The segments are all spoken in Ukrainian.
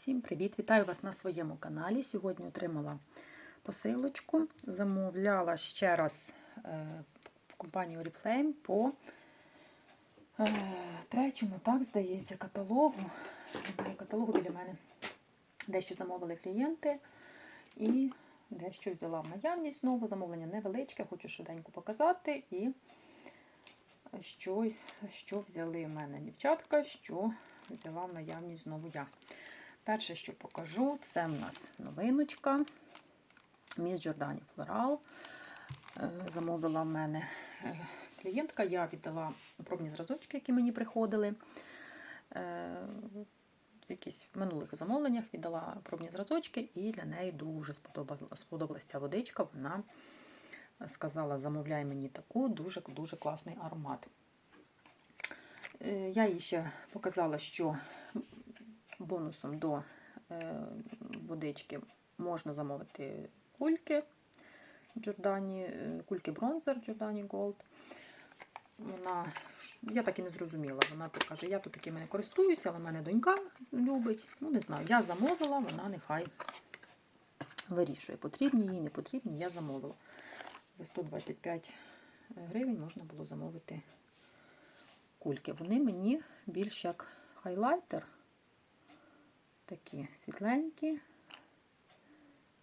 Всім привіт! Вітаю вас на своєму каналі. Сьогодні отримала посилочку. Замовляла ще раз е, в компанію Oriflame по е, третьому, так, здається, каталогу. Каталогу біля мене. Дещо замовили клієнти і дещо взяла в наявність. Знову замовлення невеличке, хочу швиденько показати. І що, що взяли в мене дівчатка, що взяла в наявність знову я. Перше, що покажу, це в нас новиночка. Міс Джордані Флорал. Е, Замовила в мене е, клієнтка. Я віддала пробні зразочки, які мені приходили. Е, В якісь минулих замовленнях віддала пробні зразочки, і для неї дуже сподобалася ця водичка. Вона сказала, замовляй мені таку, дуже-дуже класний аромат. Я їй ще показала, що бонусом до е, водички можна замовити кульки Джордані, кульки бронзер Джордані Gold. Вона, я так і не зрозуміла. Вона тут каже, я тут такими не користуюся, але мене донька любить. Ну, не знаю, я замовила, вона нехай вирішує. Потрібні їй, не потрібні, я замовила. За 125 гривень можна було замовити кульки. Вони мені більш як хайлайтер. Такі світленькі,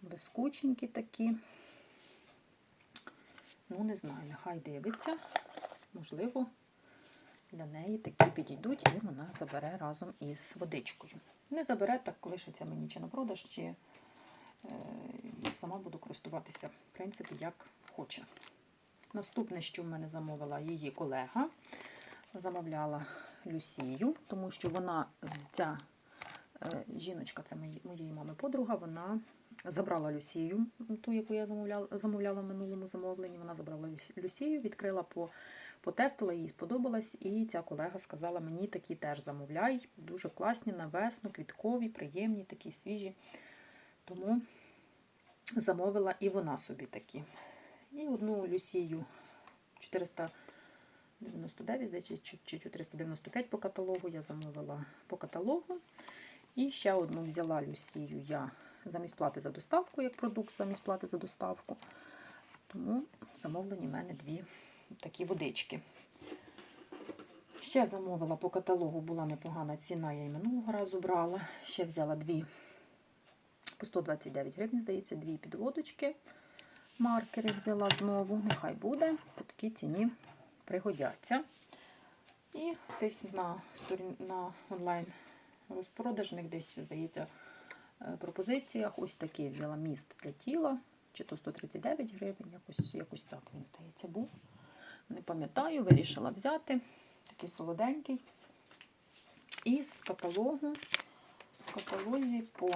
блискученькі такі. Ну, не знаю, нехай дивиться. Можливо, для неї такі підійдуть, і вона забере разом із водичкою. Не забере, так лишиться мені чи на продаж, чи е, сама буду користуватися, в принципі, як хоче. Наступне, що в мене замовила її колега, замовляла Люсію, тому що вона ця. Жіночка, це моєї мами подруга, вона забрала Люсію, ту, яку я замовляла замовляла в минулому замовленні. Вона забрала Люсію, відкрила, по, потестила, їй сподобалось. І ця колега сказала, мені такі теж замовляй. Дуже класні, на весну, квіткові, приємні, такі свіжі. Тому замовила і вона собі такі. І одну Люсію 499, здається, чи 495 по каталогу. Я замовила по каталогу. І ще одну взяла Люсію я замість плати за доставку, як продукт замість плати за доставку. Тому замовлені в мене дві такі водички. Ще замовила по каталогу, була непогана ціна, я і минулого разу брала. Ще взяла дві по 129 гривень, здається, дві підводочки. Маркери взяла знову, нехай буде, по такій ціні пригодяться. І десь на, сторін, на онлайн розпродажних десь, здається, е, пропозиціях. Ось такий взяла міст для тіла, чи то 139 гривень, якось якось так він, здається, був. Не пам'ятаю, вирішила взяти. Такий солоденький. І з каталогу, в каталозі по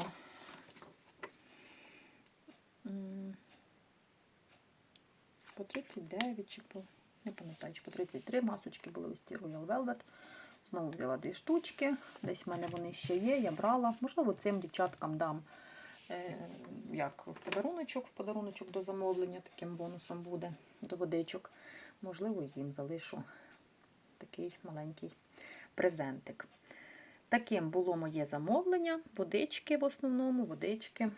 по 39 чи по, не пам'ятаю, чи по 33 масочки були ось ці Royal Velvet. Знову взяла дві штучки. Десь в мене вони ще є, я брала. Можливо, цим дівчаткам дам е, як в подаруночок, в подаруночок до замовлення, таким бонусом буде до водичок. Можливо, їм залишу такий маленький презентик. Таким було моє замовлення. Водички в основному, водички.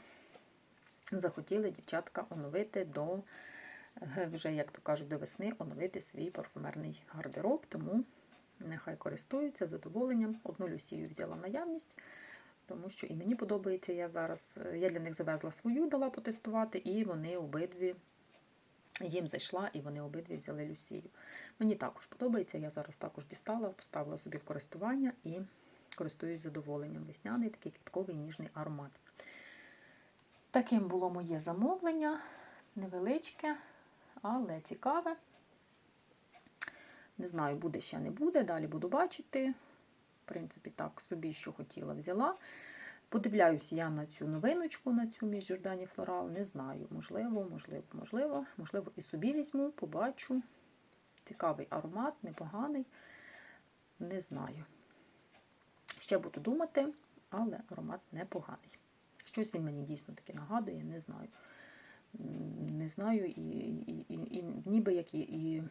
Захотіли дівчатка оновити до, е, вже, як то кажуть, до весни оновити свій парфумерний гардероб. Тому Нехай користуються задоволенням. Одну Люсію взяла наявність, тому що і мені подобається. Я зараз е, я для них завезла свою, дала потестувати, і вони обидві їм зайшла, і вони обидві взяли Люсію. Мені також подобається, я зараз також дістала, поставила собі в користування і користуюсь задоволенням. Весняний такий квітковий ніжний аромат. Таким було моє замовлення, невеличке, але цікаве. Не знаю, буде ще не буде, далі буду бачити. В принципі, так, собі, що хотіла, взяла. Подивляюся я на цю новиночку, на цю між Жордані Флорал. Не знаю, можливо, можливо, можливо. Можливо, і собі візьму, побачу. Цікавий аромат, непоганий. Не знаю. Ще буду думати, але аромат непоганий. Щось він мені дійсно таки нагадує, не знаю. Не знаю, і, і, і, і ніби як і. і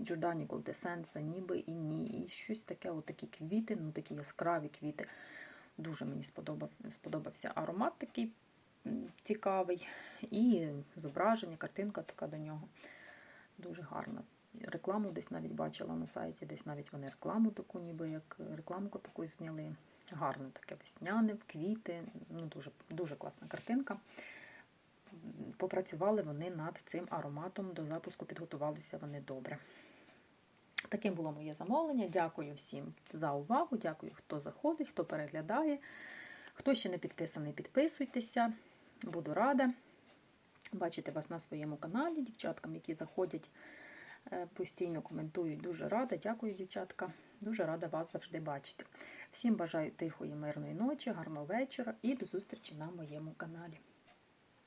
Джордані Голдесенса, ніби і ні. І щось таке, отакі квіти, ну такі яскраві квіти. Дуже мені сподобав, сподобався аромат такий цікавий. І зображення, картинка така до нього. Дуже гарна. Рекламу десь навіть бачила на сайті, десь навіть вони рекламу таку, ніби як рекламку таку зняли. Гарне таке весняне, квіти. Ну, дуже, дуже класна картинка. Попрацювали вони над цим ароматом. До запуску підготувалися вони добре. Таким було моє замовлення. Дякую всім за увагу. Дякую, хто заходить, хто переглядає. Хто ще не підписаний, підписуйтеся. Буду рада бачити вас на своєму каналі, дівчаткам, які заходять, е, постійно коментують. Дуже рада. Дякую, дівчатка. Дуже рада вас завжди бачити. Всім бажаю тихої, мирної ночі, гарного вечора і до зустрічі на моєму каналі.